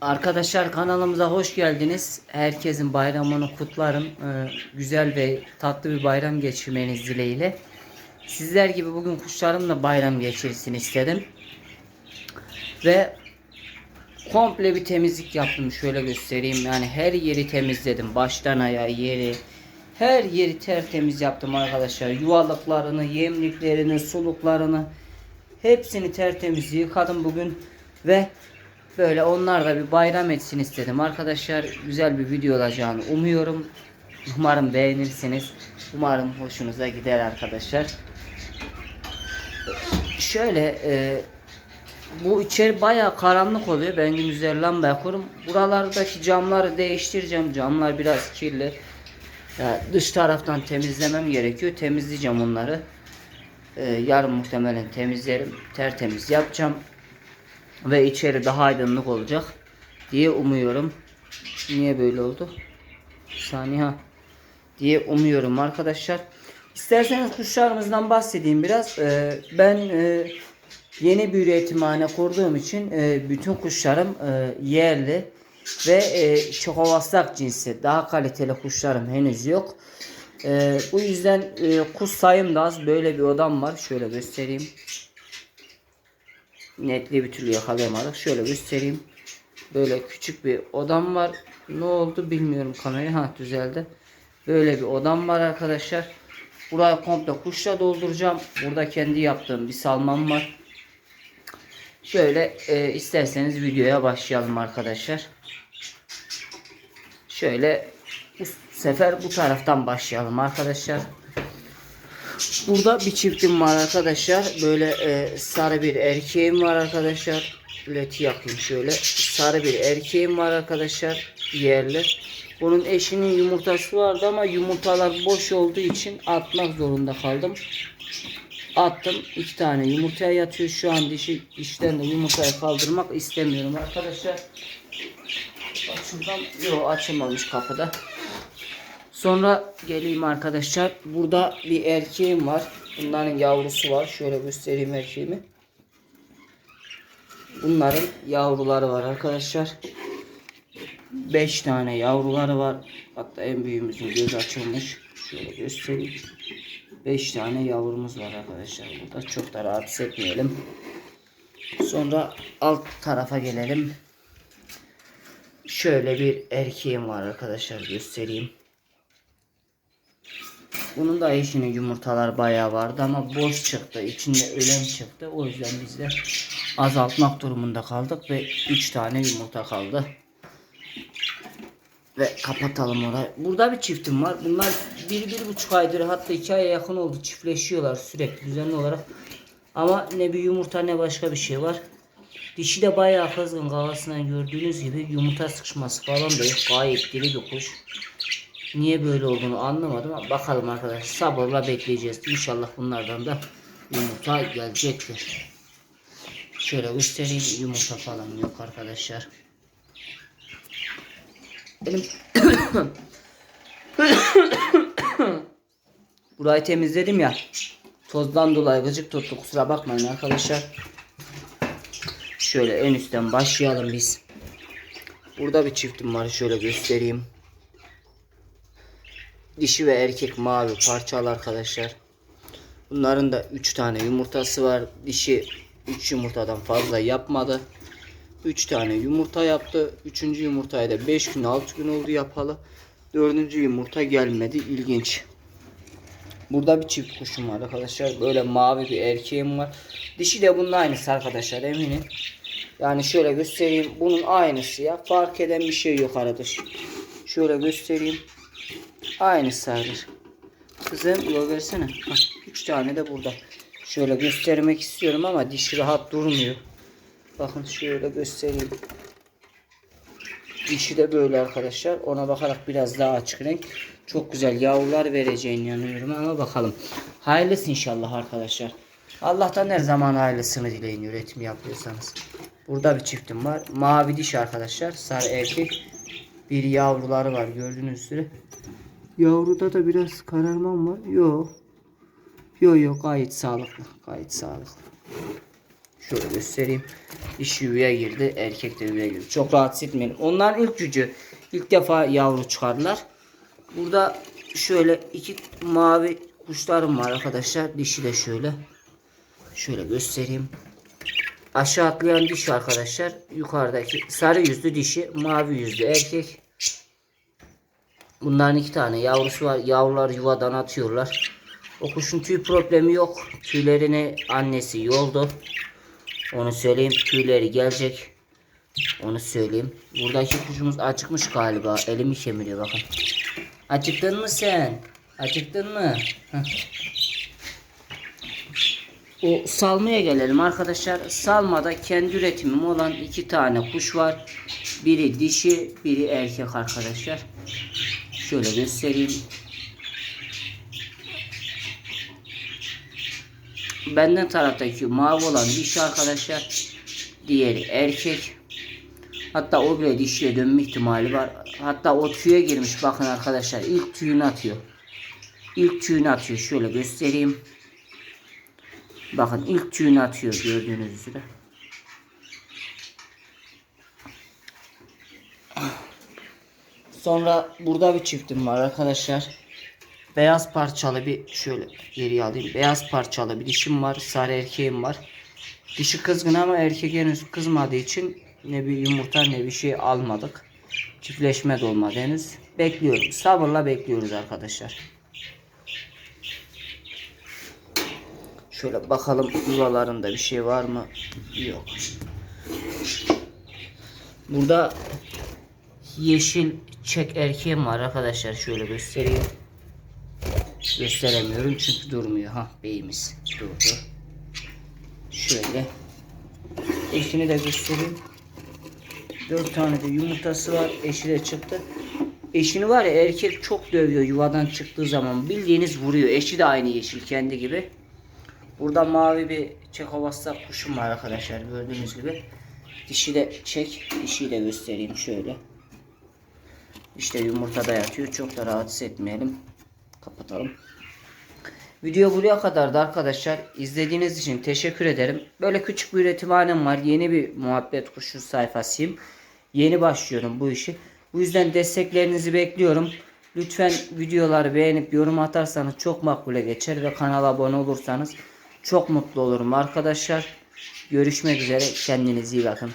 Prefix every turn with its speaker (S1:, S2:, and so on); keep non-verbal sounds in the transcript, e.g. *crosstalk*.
S1: Arkadaşlar kanalımıza hoş geldiniz. Herkesin bayramını kutlarım. Ee, güzel ve tatlı bir bayram geçirmeniz dileğiyle. Sizler gibi bugün kuşlarımla bayram geçirsin istedim. Ve komple bir temizlik yaptım. Şöyle göstereyim. Yani her yeri temizledim. Baştan ayağa yeri. Her yeri tertemiz yaptım arkadaşlar. Yuvalıklarını, yemliklerini, suluklarını hepsini tertemiz yıkadım bugün ve böyle onlar da bir bayram etsin istedim. Arkadaşlar güzel bir video olacağını umuyorum. Umarım beğenirsiniz. Umarım hoşunuza gider arkadaşlar. Şöyle e, bu içeri bayağı karanlık oluyor. Ben gündüzleri lamba kurum. Buralardaki camları değiştireceğim. Camlar biraz kirli. Ya dış taraftan temizlemem gerekiyor. Temizleyeceğim onları. Ee, yarın muhtemelen temizlerim. Tertemiz yapacağım. Ve içeri daha aydınlık olacak diye umuyorum. Niye böyle oldu? Bir saniye. Diye umuyorum arkadaşlar. İsterseniz kuşlarımızdan bahsedeyim biraz. Ee, ben e, yeni bir üretimhane kurduğum için e, bütün kuşlarım e, yerli ve e, çokovastak cinsi. Daha kaliteli kuşlarım henüz yok. Bu yüzden kuş sayım da az. Böyle bir odam var. Şöyle göstereyim. Netliği bir türlü yakalayamadık. Şöyle göstereyim. Böyle küçük bir odam var. Ne oldu bilmiyorum kamerayı. Ha düzeldi. Böyle bir odam var arkadaşlar. Burayı komple kuşla dolduracağım. Burada kendi yaptığım bir salmam var. Şöyle e, isterseniz videoya başlayalım arkadaşlar. Şöyle bu sefer bu taraftan başlayalım arkadaşlar. Burada bir çiftim var arkadaşlar. Böyle e, sarı bir erkeğim var arkadaşlar. Leti yakayım şöyle. Sarı bir erkeğim var arkadaşlar. Yerli. Bunun eşinin yumurtası vardı ama yumurtalar boş olduğu için atmak zorunda kaldım. Attım. iki tane yumurtaya yatıyor. Şu an dişi işten de yumurtayı kaldırmak istemiyorum arkadaşlar. Bak şuradan yok açılmamış kapıda. Sonra geleyim arkadaşlar. Burada bir erkeğim var. Bunların yavrusu var. Şöyle göstereyim erkeğimi. Bunların yavruları var arkadaşlar. 5 tane yavruları var. Hatta en büyüğümüzün göz açılmış. Şöyle göstereyim. 5 tane yavrumuz var arkadaşlar. Burada çok da rahatsız etmeyelim. Sonra alt tarafa gelelim. Şöyle bir erkeğim var arkadaşlar göstereyim. Bunun da eşinin yumurtalar bayağı vardı ama boş çıktı. İçinde ölen çıktı. O yüzden biz de azaltmak durumunda kaldık ve 3 tane yumurta kaldı. Ve kapatalım orayı. Burada bir çiftim var. Bunlar bir, bir buçuk aydır hatta iki aya yakın oldu. Çiftleşiyorlar sürekli düzenli olarak. Ama ne bir yumurta ne başka bir şey var. Dişi de bayağı kızgın kafasından gördüğünüz gibi yumurta sıkışması falan da yok. Gayet diri bir kuş. Niye böyle olduğunu anlamadım ama bakalım arkadaşlar sabırla bekleyeceğiz. İnşallah bunlardan da yumurta gelecektir. Şöyle göstereyim yumurta falan yok arkadaşlar. Benim *coughs* Burayı temizledim ya. Tozdan dolayı gıcık tuttu kusura bakmayın arkadaşlar. Şöyle en üstten başlayalım biz. Burada bir çiftim var şöyle göstereyim. Dişi ve erkek mavi parçalı arkadaşlar. Bunların da 3 tane yumurtası var. Dişi 3 yumurtadan fazla yapmadı. 3 tane yumurta yaptı. 3. yumurtayı da 5 gün 6 gün oldu yapalı. 4. yumurta gelmedi. İlginç. Burada bir çift kuşum var arkadaşlar. Böyle mavi bir erkeğim var. Dişi de bunun aynısı arkadaşlar eminim. Yani şöyle göstereyim. Bunun aynısı ya. Fark eden bir şey yok arada. Şöyle göstereyim. Aynısıdır. Kızım yol versene. Hah, üç tane de burada. Şöyle göstermek istiyorum ama dişi rahat durmuyor. Bakın şöyle göstereyim. Dişi de böyle arkadaşlar. Ona bakarak biraz daha açık renk. Çok güzel yavrular vereceğini inanıyorum ama bakalım. Hayırlısı inşallah arkadaşlar. Allah'tan her zaman hayırlısını dileyin üretim yapıyorsanız. Burada bir çiftim var. Mavi diş arkadaşlar. Sarı erkek. Bir yavruları var gördüğünüz üzere. Yavruda da biraz kararmam var. Yok. Yok yok gayet sağlıklı. Gayet sağlıklı. Şöyle göstereyim. Dişi yuvaya girdi. Erkek de yuvaya girdi. Çok rahatsız etmeyelim. Onların ilk gücü. ilk defa yavru çıkardılar. Burada şöyle iki mavi kuşlarım var arkadaşlar. Dişi de şöyle. Şöyle göstereyim. Aşağı atlayan dişi arkadaşlar. Yukarıdaki sarı yüzlü dişi, mavi yüzlü erkek. Bunların iki tane yavrusu var. Yavrular yuvadan atıyorlar. O kuşun tüy problemi yok. Tüylerini annesi yoldu. Onu söyleyeyim. Tüyleri gelecek. Onu söyleyeyim. Buradaki kuşumuz acıkmış galiba. Elimi kemiriyor bakın. Acıktın mı sen? Acıktın mı? O salmaya gelelim arkadaşlar. Salmada kendi üretimim olan iki tane kuş var. Biri dişi, biri erkek arkadaşlar. Şöyle göstereyim. Benden taraftaki mavi olan dişi arkadaşlar. Diğeri erkek. Hatta o bile dişiye dönme ihtimali var. Hatta o tüye girmiş bakın arkadaşlar. İlk tüyünü atıyor. İlk tüyünü atıyor. Şöyle göstereyim. Bakın ilk tüyünü atıyor gördüğünüz üzere. Sonra burada bir çiftim var arkadaşlar. Beyaz parçalı bir şöyle geriye alayım. Beyaz parçalı bir dişim var. Sarı erkeğim var. Dişi kızgın ama erkek henüz kızmadığı için ne bir yumurta ne bir şey almadık. Çiftleşme de olmadı henüz. Bekliyorum. Sabırla bekliyoruz arkadaşlar. Şöyle bakalım yuvalarında bir şey var mı? Yok. Burada yeşil çek erkeğim var arkadaşlar. Şöyle göstereyim. Gösteremiyorum çünkü durmuyor. Ha beyimiz durdu. Şöyle. Eşini de göstereyim. Dört tane de yumurtası var. Eşi de çıktı. Eşini var ya erkek çok dövüyor yuvadan çıktığı zaman. Bildiğiniz vuruyor. Eşi de aynı yeşil kendi gibi. Burada mavi bir çekovastak kuşum var arkadaşlar gördüğünüz gibi. Dişi de çek. Dişiyi de göstereyim şöyle. İşte yumurtada yatıyor. Çok da rahatsız etmeyelim. Kapatalım. Video buraya kadardı arkadaşlar. İzlediğiniz için teşekkür ederim. Böyle küçük bir üretimhanem var. Yeni bir muhabbet kuşu sayfasıyım. Yeni başlıyorum bu işi. Bu yüzden desteklerinizi bekliyorum. Lütfen videoları beğenip yorum atarsanız çok makbule geçer ve kanala abone olursanız çok mutlu olurum arkadaşlar. Görüşmek üzere. Kendinize iyi bakın.